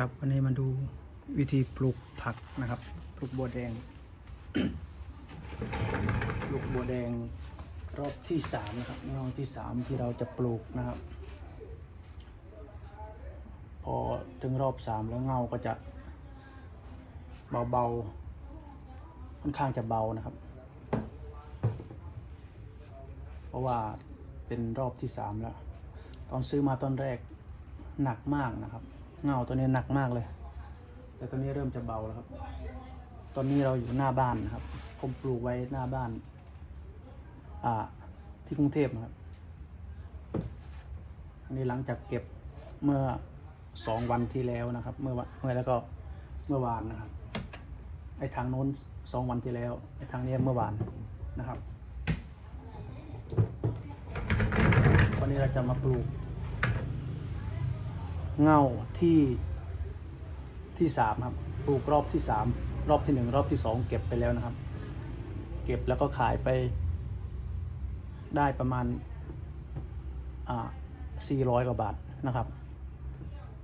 ครับวันนี้มาดูวิธีปลูกผักนะครับ ปลูกบัวแดง ปลูกบัวแดงรอบที่สามนะครับรอบที่สามที่เราจะปลูกนะครับ พอถึงรอบสามแล้วเงาก็จะ เบาๆค่อนข้างจะเบานะครับ เพราะว่าเป็นรอบที่สามแล้ว ตอนซื้อมาตอนแรกหนักมากนะครับ เงาตัวนี้หนักมากเลย แต่ตอนนี้เริ่มจะเบาแล้วครับ ตอนนี้เราอยู่หน้าบ้านนะครับ ผมปลูกไว้หน้าบ้าน อ่า ที่กรุงเทพนะครับอันนี้หลังจากเก็บเมื่อสองวันที่แล้วนะครับ เมื่อวันเมื่อแล้วก็เมื่อวานนะครับ ไอ้ทางโน้นสองวันที่แล้ว ไอ้ทางนี้เมื่อวานนะครับ วันนี้เราจะมาปลูก เงาที่ที่สามครับปลูกรอบที่สามรอบที่หนึ่งรอบที่สองเก็บไปแล้วนะครับ เก็บแล้วก็ขายไปได้ประมาณอ่าสี่ร้อยกว่าบาทนะครับ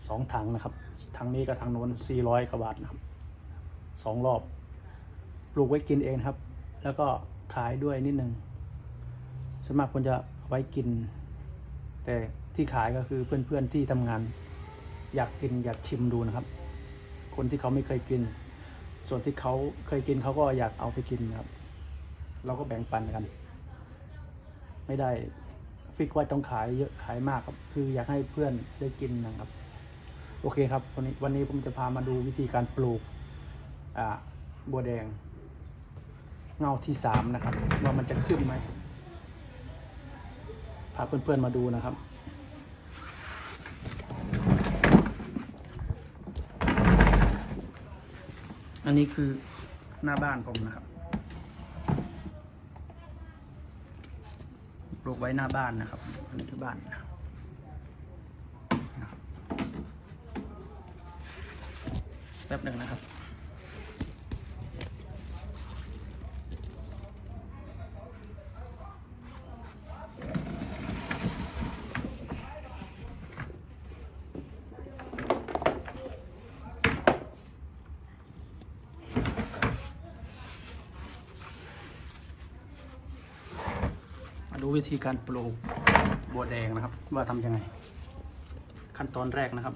สองถังนะครับถังนี้กับถังโน้นสี่ร้อยกว่าบาทนะครับสองรอบปลูกไว้กินเองครับ แล้วก็ขายด้วยนิดนึงส่วนมากคนจะไว้กิน แต่ที่ขายก็คือเพื่อนๆที่ทำงาน อยากกินอยากชิมดูนะครับ คนที่เขาไม่เคยกิน ส่วนที่เขาเคยกินเขาก็อยากเอาไปกินนะครับ เราก็แบ่งปันกัน ไม่ได้ฟิกว่าต้องขายเยอะขายมากครับ คืออยากให้เพื่อนได้กินนะครับ โอเคครับวันนี้วันนี้ผมจะพามาดูวิธีการปลูกอ่าบัวแดง เงาที่สามนะครับ ว่ามันจะขึ้นไหมพาเพื่อนๆมาดูนะครับ นนี้คือหน้าบ้านผมนะครับปลูกไว้หน้าบ้านนะครับ อันนี้คือบ้านนะครับแป๊บหนึ่งนะครับ ดูวิธีการปลูกบัวแดงนะครับ ว่าทำยังไง ขั้นตอนแรกนะครับ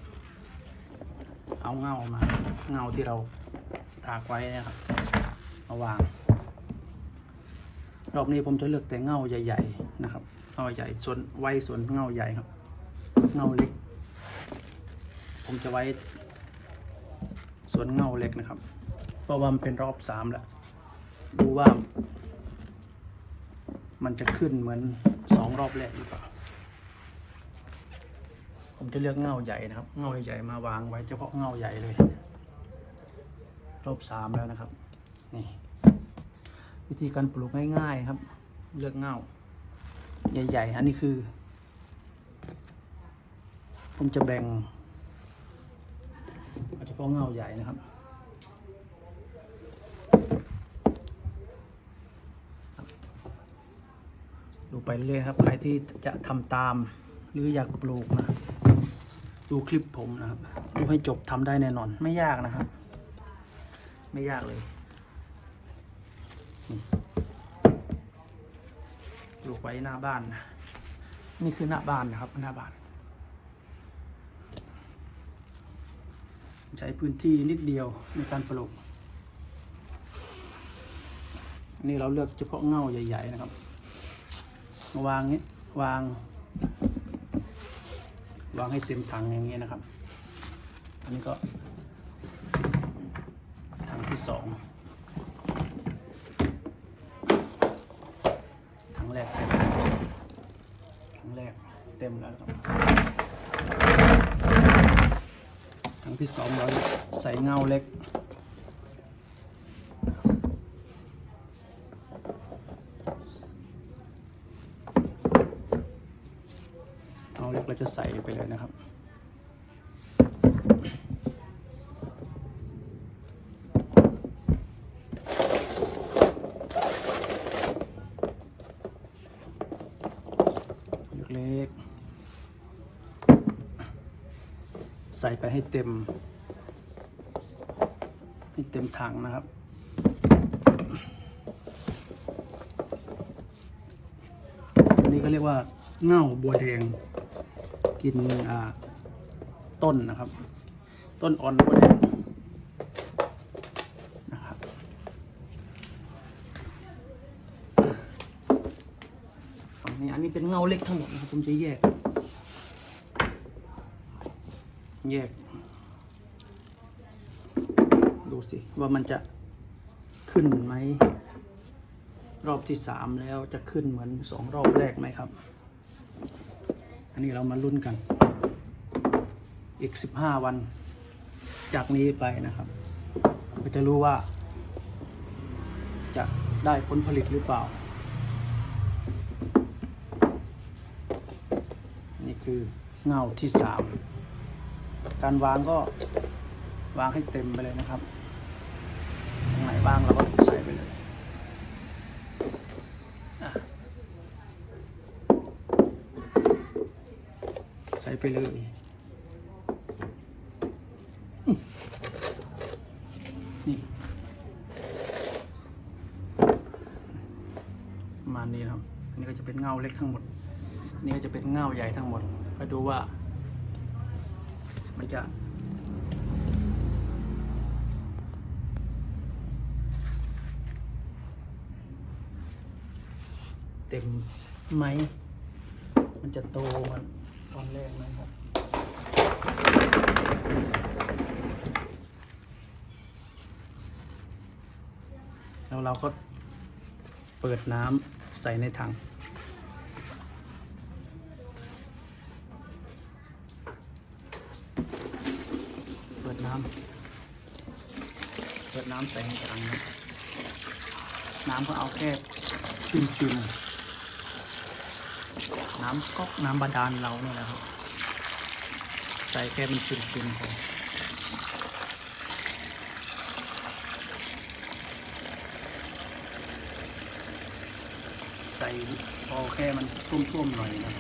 เอาเงามา เงาที่เราตากไว้นะครับมาวาง รอบนี้ผมจะเลือกแต่เงาใหญ่ๆนะครับเงาใหญ่ส่วนไว้ส่วนเงาใหญ่ครับ เงาเล็ก ผมจะไว้ส่วนเงาเล็กนะครับ เพราะว่ามันเป็นรอบสามแล้วดูว่า มันจะขึ้นเหมือนสองรอบแรกหรือเปล่า ผมจะเลือกเงาใหญ่นะครับ เงาใหญ่มาวางไว้เฉพาะเงาใหญ่เลย รอบสามแล้วนะครับ นี่ วิธีการปลูกง่ายๆครับ เลือกเงาใหญ่ๆ อันนี้คือ ผมจะแบ่งเฉพาะเงาใหญ่นะครับ ดูไปเรื่อยครับ ใครที่จะทำตาม หรืออยากปลูกนะ ดูคลิปผมนะครับ ดูให้จบทำได้แน่นอน ไม่ยากนะครับ ไม่ยากเลยปลูกไว้หน้าบ้านนะ นี่คือหน้าบ้านนะครับ หน้าบ้าน ใช้พื้นที่นิดเดียวในการปลูกนี่เราเลือกเฉพาะเง่าใหญ่ ๆ นะครับ วางนี้วาง วางให้เต็มถังอย่างนี้นะครับ อันนี้ก็ถังที่สองถังแรกเต็มถังแรกเต็มแล้วครับถังที่สองเราใส่เงาเล็ก เอาเล็กเราจะใส่ไปเลยนะครับ เล็กๆ ใส่ไปให้เต็ม ให้เต็มถังนะครับนนี้ก็เรียกว่าเง่าบัวแดง กินต้นนะครับ ต้นอ่อนบัวแดงนะครับฝั่งนี้อันนี้เป็นเงาเล็กทั้งหมดนะครับผมจะแยก แยก ดูสิว่ามันจะขึ้นไหมรอบที่สามแล้วจะขึ้นเหมือนสองรอบแรกไหมครับ อันนี้เรามาลุ้นกัน อีกสิบห้าวัน จากนี้ไปนะครับก็จะรู้ว่า จะได้ผลผลิตหรือเปล่า นี่คือเงาที่สามการวางก็วางให้เต็มไปเลยนะครับตรงไหนบ้างเราก็ใส่ไปเลย ใส่ไปเลยมนี่มานี้ครับ อันนี้ก็จะเป็นเงาเล็กทั้งหมดอันนี้ก็จะเป็นเงาใหญ่ทั้งหมด ก็ดูว่า มันจะเต็มไหม มันจะโตมัน ตอนแรกไหมครับแล้วเราก็เปิดน้ำใส่ในถัง เปิดน้ำเปิดน้ำใส่ในถัง น้ำก็เอาแค่ชิมชิมๆ น้ำก๊อกน้ำบาดาลเราเนี่ยแหละครับ ใส่แค่มันชิมชิมๆพอใส่พอแค่มันท่วมๆหน่อยนะ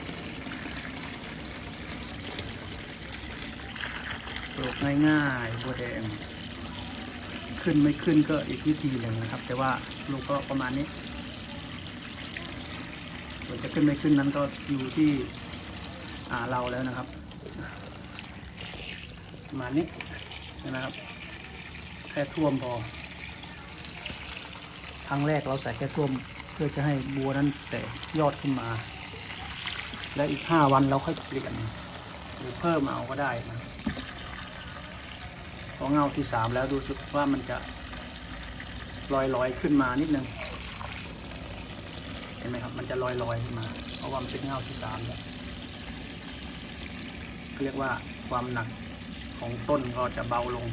ปลูกง่ายๆบัวแดง ขึ้นไม่ขึ้นก็อีกวิธีหนึ่งนะครับ แต่ว่าลูกก็ประมาณนี้ จะขึ้นไม่ขึ้นนั้นก็อยู่ที่เราแล้วนะครับมานี้นะครับ แค่ท่วมพอ ครั้งแรกเราใส่แค่ท่วมเพื่อจะให้บัวนั้นแตกยอดขึ้นมา และอีกห้าวันเราค่อยเปลี่ยนหรือเพิ่มเอาก็ได้นะพอเงาที่สามแล้วดูสึกว่ามันจะลอยลอยๆขึ้นมานิดนึง ห็นไหมครับ มันจะลอยลอยๆขึ้นมา เพราะว่ามันเป็นเงาที่สามแล้วเรียกว่าความหนักของต้นก็จะเบาลง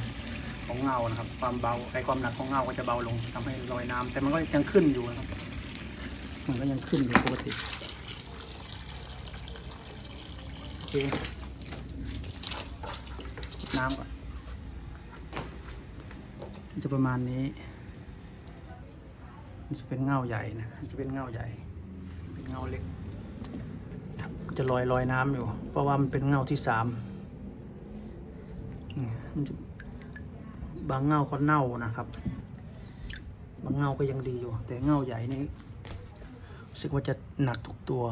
ของเงานะครับ ความเบาไอความหนักของเงาก็จะเบาลงทำให้ลอยน้ำแต่มันก็ยังขึ้นอยู่นะครับ มันก็ยังขึ้นอยู่ปกติโอเคน้ำก่อนจะประมาณนี้ จะเป็นเงาใหญ่นะจะเป็นเงาใหญ่ เป็นเงาเล็ก จะลอยลอยน้ำอยู่ เพราะว่ามันเป็นเงาที่สามบางเงาก็เน่านะครับ บางเงาก็ยังดีอยู่ แต่เงาใหญ่นี่รู้สึกว่าจะหนักทุกตัว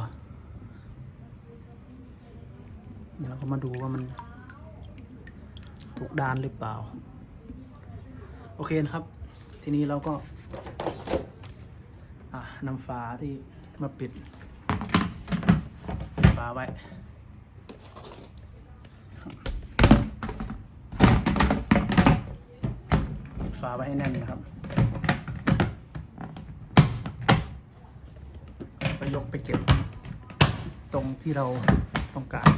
เดี๋ยวเราก็มาดูว่ามันถูกด้านหรือเปล่า โอเคนะครับ ทีนี้เราก็ นำฝาที่มาปิดฝาไว้ปิดฝาไว้ให้แน่นนะครับก็ยกไปเก็บตรงที่เราต้องการ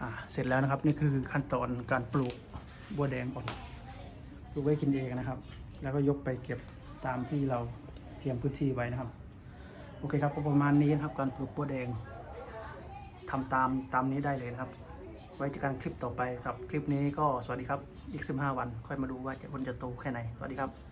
อ่าเสร็จแล้วนะครับนี่คือขั้นตอนการปลูกบัวแดงอ่อนปลูกไว้กินเองนะครับ แล้วก็ยกไปเก็บตามที่เราเตรียมพื้นที่ไว้นะครับ โอเคครับก็ประมาณนี้นะครับ การปลูกบัวแดงทำตามตามนี้ได้เลยนะครับ ไว้เจอกันคลิปต่อไปครับ คลิปนี้ก็สวัสดีครับ อีก 15 วัน ค่อยมาดูว่าจะมันจะโตแค่ไหน สวัสดีครับ